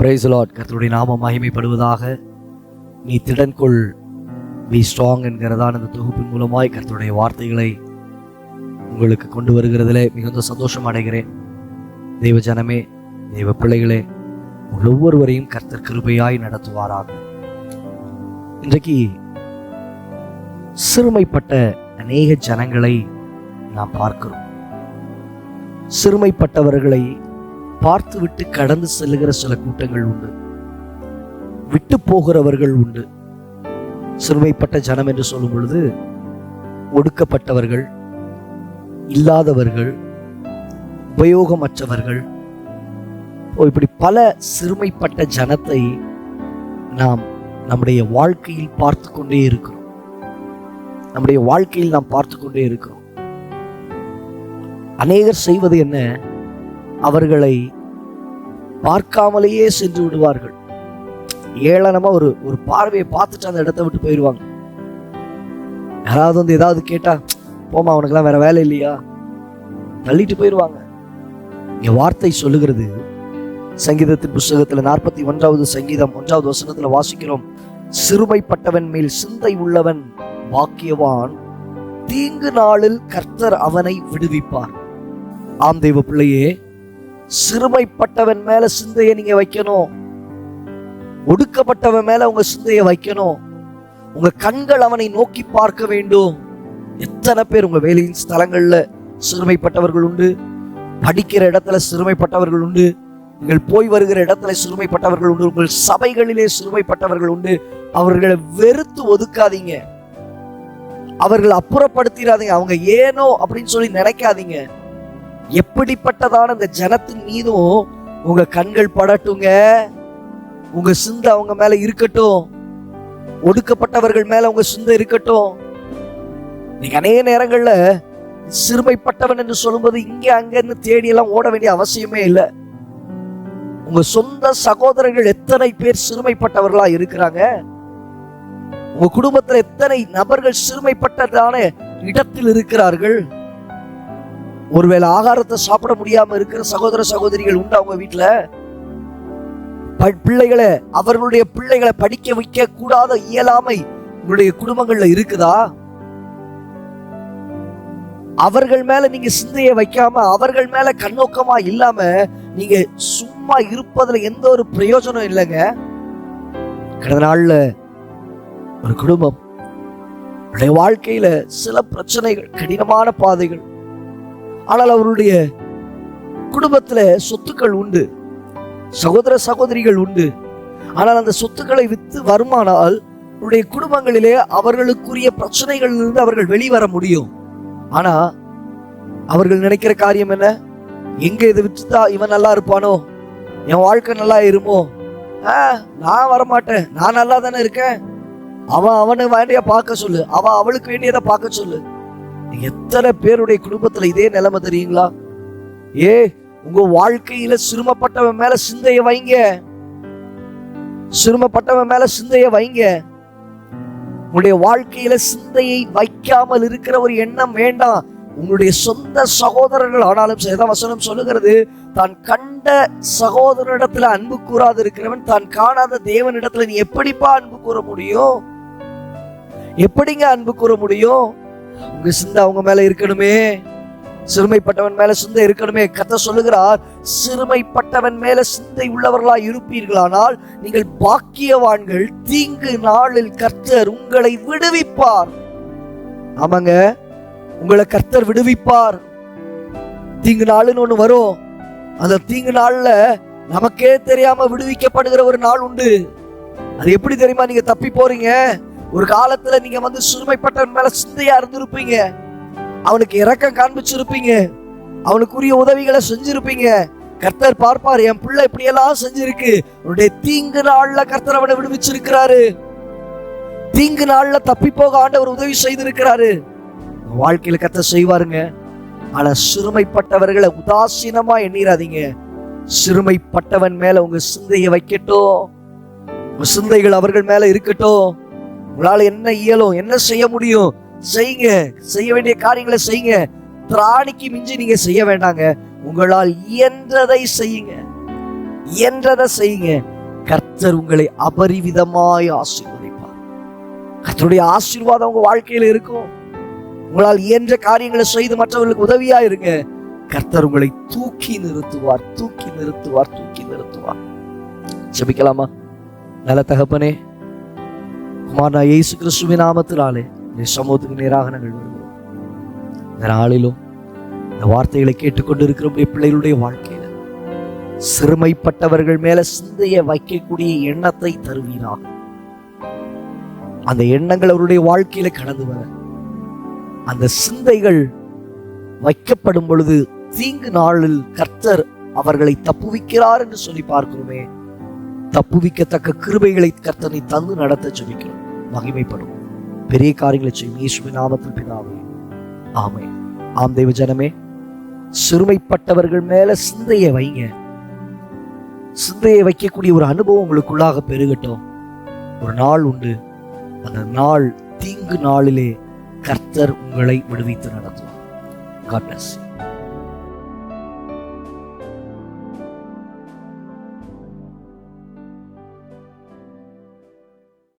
Price lot கர்த்தருடைய நாமம் மகிமைப்படுவதாக. நீ திடன்கொள் பி ஸ்ட்ராங் என்கிறதான இந்த தொகுப்பின் மூலமாய் கர்த்தருடைய வார்த்தைகளை உங்களுக்கு கொண்டு வருகிறதிலே மிகுந்த சந்தோஷம் அடைகிறேன். தெய்வ ஜனமே தெய்வ பிள்ளைகளே ஒவ்வொருவரையும் கர்த்தர் கிருபையாய் நடத்துவாராக. இன்றைக்கு சிறுமைப்பட்ட அநேக ஜனங்களை நாம் பார்க்கிறோம். சிறுமைப்பட்டவர்களை பார்த்துவிட்டு கடந்து செல்லுகிற சில கூட்டங்கள் உண்டு. விட்டு போகிறவர்கள் உண்டு. சிறுமைப்பட்ட ஜனம் என்று சொல்லும் பொழுது ஒடுக்கப்பட்டவர்கள் இல்லாதவர்கள் உபயோகமற்றவர்கள் இப்படி பல சிறுமைப்பட்ட ஜனத்தை நாம் நம்முடைய வாழ்க்கையில் பார்த்து கொண்டே இருக்கிறோம். நம்முடைய வாழ்க்கையில் நாம் பார்த்து கொண்டே இருக்கிறோம். அநேகர் செய்வது என்ன? அவர்களை பார்க்காமலேயே சென்று விடுவார்கள். ஏளனமா ஒரு ஒரு பார்வையை பார்த்துட்டு அந்த இடத்த விட்டு போயிடுவாங்க. யாராவது வந்து ஏதாவது கேட்டா போமா அவனுக்கெல்லாம் வேற வேலை இல்லையா? தள்ளிட்டு போயிடுவாங்க. என் வார்த்தை சொல்லுகிறது சங்கீதத்தின் புஸ்தகத்துல நாற்பத்தி ஒன்றாவது சங்கீதம் ஒன்றாவது வசனத்துல வாசிக்கிறோம் சிறுமைப்பட்டவன் மேல் சிந்தை உள்ளவன் பாக்கியவான் தீங்கு நாளில் கர்த்தர் அவனை விடுவிப்பார். ஆம் தெய்வ பிள்ளையே சிறுமைப்பட்டவன் மேல சிந்தையை நீங்க வைக்கணும். ஒடுக்கப்பட்டவன் மேல உங்க சிந்தையை வைக்கணும். உங்க கண்கள் அவனை நோக்கி பார்க்க வேண்டும். எத்தனை பேர் உங்க வேலையின் ஸ்தலங்கள்ல சிறுமைப்பட்டவர்கள் உண்டு? படிக்கிற இடத்துல சிறுமைப்பட்டவர்கள் உண்டு. நீங்கள் போய் வருகிற இடத்துல சிறுமைப்பட்டவர்கள் உண்டு. உங்கள் சபைகளிலே சிறுமைப்பட்டவர்கள் உண்டு. அவர்களை வெறுத்து ஒதுக்காதீங்க. அவர்கள் அப்புறப்படுத்திடாதீங்க. அவங்க ஏனோ அப்படின்னு சொல்லி நினைக்காதீங்க. எப்படிப்பட்டதான இந்த ஜனத்தின் மீதும் உங்க கண்கள் படட்டுங்க. உங்க சிந்தை அவங்க மேல இருக்கட்டும். ஒடுக்கப்பட்டவர்கள் மேல உங்க சிந்தை இருக்கட்டும். நீங்க அநேக நேரங்கள்ல சிறுமைப்பட்டவன் என்று சொல்லும்போது இங்க அங்கன்னு தேடி எல்லாம் ஓட வேண்டிய அவசியமே இல்லை. உங்க சொந்த சகோதரர்கள் எத்தனை பேர் சிறுமைப்பட்டவர்களா இருக்கிறாங்க? உங்க குடும்பத்துல எத்தனை நபர்கள் சிறுமைப்பட்டதான இடத்தில் இருக்கிறார்கள்? ஒருவேளை ஆகாரத்தை சாப்பிட முடியாம இருக்கிற சகோதர சகோதரிகள் உண்டு அவங்க வீட்டுல பிள்ளைகளை அவர்களுடைய பிள்ளைகளை படிக்க வைக்க கூடாத இயலாமை உங்களுடைய குடும்பங்கள்ல இருக்குதா? அவர்கள் மேல நீங்க சிந்தையை வைக்காம அவர்கள் மேல கண்ணோக்கமா இல்லாம நீங்க சும்மா இருப்பதுல எந்த ஒரு பிரயோஜனம் இல்லைங்க? கடந்த நாள்ல ஒரு குடும்பம் வாழ்க்கையில சில பிரச்சனைகள் கடினமான பாதைகள் ஆனால் அவருடைய குடும்பத்தில் சொத்துக்கள் உண்டு. சகோதர சகோதரிகள் உண்டு. ஆனால் அந்த சொத்துக்களை விற்று வருமானால் அவருடைய குடும்பங்களிலே அவர்களுக்குரிய பிரச்சனைகளிலிருந்து அவர்கள் வெளிவர முடியும். ஆனா அவர்கள் நினைக்கிற காரியம் என்ன? எங்க இதை விற்றுதா இவன் நல்லா இருப்பானோ? என் வாழ்க்கை நல்லா இருமோ? ஆ, நான் வரமாட்டேன். நான் நல்லா தானே இருக்கேன்? அவன் அவனை வேண்டிய பார்க்க சொல்லு. அவன் அவளுக்கு வேண்டியதை பார்க்க சொல்லு. எத்தனை பேருடைய குடும்பத்துல இதே நிலைமை தெரியுங்களா? ஏ உங்க வாழ்க்கையில சிரமப்பட்டவன் மேல சிந்தைய வைங்க. சிரமப்பட்டவன் மேல சிந்தைய வைங்க. உங்களுடைய வாழ்க்கையில சிந்தையை வைக்காமல் இருக்கிற ஒரு எண்ணம் வேண்டாம். உங்களுடைய சொந்த சகோதரர்கள் ஆனாலும் சரி வசனம் சொல்லுகிறது தான் கண்ட சகோதரனிடத்துல அன்பு கூறாது இருக்கிறவன் தான் காணாத தேவனிடத்துல நீ எப்படிப்பா அன்பு கூற முடியும்? எப்படிங்க அன்பு கூற முடியும்? உங்க சிந்தை அவங்க மேல இருக்கணுமே. சிறுமைப்பட்டவன் மேல சிந்தை இருக்கணுமே. கத்த சொல்லுகிறார் சிறுமைப்பட்டவன் மேல சிந்தை உள்ளவர்களா இருப்பீர்களானால் நீங்கள் பாக்கியவான்கள். தீங்கு நாளில் கர்த்தர் உங்களை விடுவிப்பார். ஆமாங்க. உங்களை கர்த்தர் விடுவிப்பார். தீங்கு நாளுன்னு ஒண்ணு வரும். அந்த தீங்கு நாள்ல நமக்கே தெரியாம விடுவிக்கப்படுகிற ஒரு நாள் உண்டு. அது எப்படி தெரியுமா? நீங்க தப்பி போறீங்க. ஒரு காலத்துல நீங்க வந்து சிறுமைப்பட்டவன் மேல சிந்தையா இருந்திருப்பீங்க. அவனுக்கு இரக்கம் காண்பிச்சிருப்பீங்க. அவனுக்குரிய உதவிகளை செஞ்சிருப்பீங்க. கர்த்தர் பார்ப்பார் என் பிள்ளை இப்படியெல்லாம் செஞ்சிருக்கு. அவனுடைய தீங்கு நாள்ல கர்த்தர் அவனை விடுவிச்சிருக்கிறாரு. தீங்கு நாள்ல தப்பி போக ஆண்டவர் உதவி செய்திருக்கிறாரு. வாழ்க்கையில கர்த்தர் செய்வாருங்க. ஆனா சிறுமைப்பட்டவர்களை உதாசீனமா எண்ணிராதீங்க சிறுமைப்பட்டவன் மேல உங்க சிந்தையை வைக்கட்டும். உங்க சிந்தைகள் அவர்கள் மேல இருக்கட்டும். உங்களால என்ன இயலும் என்ன செய்ய முடியும்? செய்யுங்க செய்ய வேண்டிய காரியங்களை செய்யுங்க திராணிக்கு மிஞ்சி நீங்க செய்ய வேண்டாங்க. உங்களால் இயன்றதை செய்யுங்க. இயன்றதை செய்யுங்க. கர்த்தர் உங்களை அபரிவிதமாய் ஆசீர்வதிப்பார். கர்த்தருடைய ஆசீர்வாதம் உங்க வாழ்க்கையில இருக்கும். உங்களால் இயன்ற காரியங்களை செய்து மற்றவர்களுக்கு உதவியா இருங்க. கர்த்தர் உங்களை தூக்கி நிறுத்துவார் தூக்கி நிறுத்துவார் தூக்கி நிறுத்துவார். ஜபிக்கலாமா? நல்ல தகப்பனே குமாரா இயேசு கிறிஸ்துவ நாமத்தினாலே இந்த சமூகத்துக்கு நேராக நாங்கள் வருகிறோம். இந்த நாளிலும் இந்த வார்த்தைகளை கேட்டுக்கொண்டிருக்கிற பிள்ளைகளுடைய வாழ்க்கையில சிறுமைப்பட்டவர்கள் மேல சிந்தையை வைக்கக்கூடிய எண்ணத்தை தருவீராக. அந்த எண்ணங்கள் அவருடைய வாழ்க்கையில கடந்து வர அந்த சிந்தைகள் வைக்கப்படும் பொழுது தீங்கு நாளில் கர்த்தர் அவர்களை தப்புவிக்கிறார் என்று சொல்லி பார்க்கிறோமே தப்புவிக்கத்தக்க கிருபைகளை கர்த்தனை தந்து நடத்த ஜெபிக்கிறோம் மகிமைப்படும். பெரிய காரியங்களை செய்யும் இயேசுவின் நாமத்தில் பிதாவே ஆமை ஆம் தெய்வ ஜனமே சிறுமைப்பட்டவர்கள் மேல சிந்தையை வைங்க. சிந்தையை வைக்கக்கூடிய ஒரு அனுபவம் உங்களுக்குள்ளாக பெருகட்டும். ஒரு நாள் உண்டு. அந்த நாள் தீங்கு நாளிலே கர்த்தர் உங்களை விடுவித்து நடத்துவார். God bless you.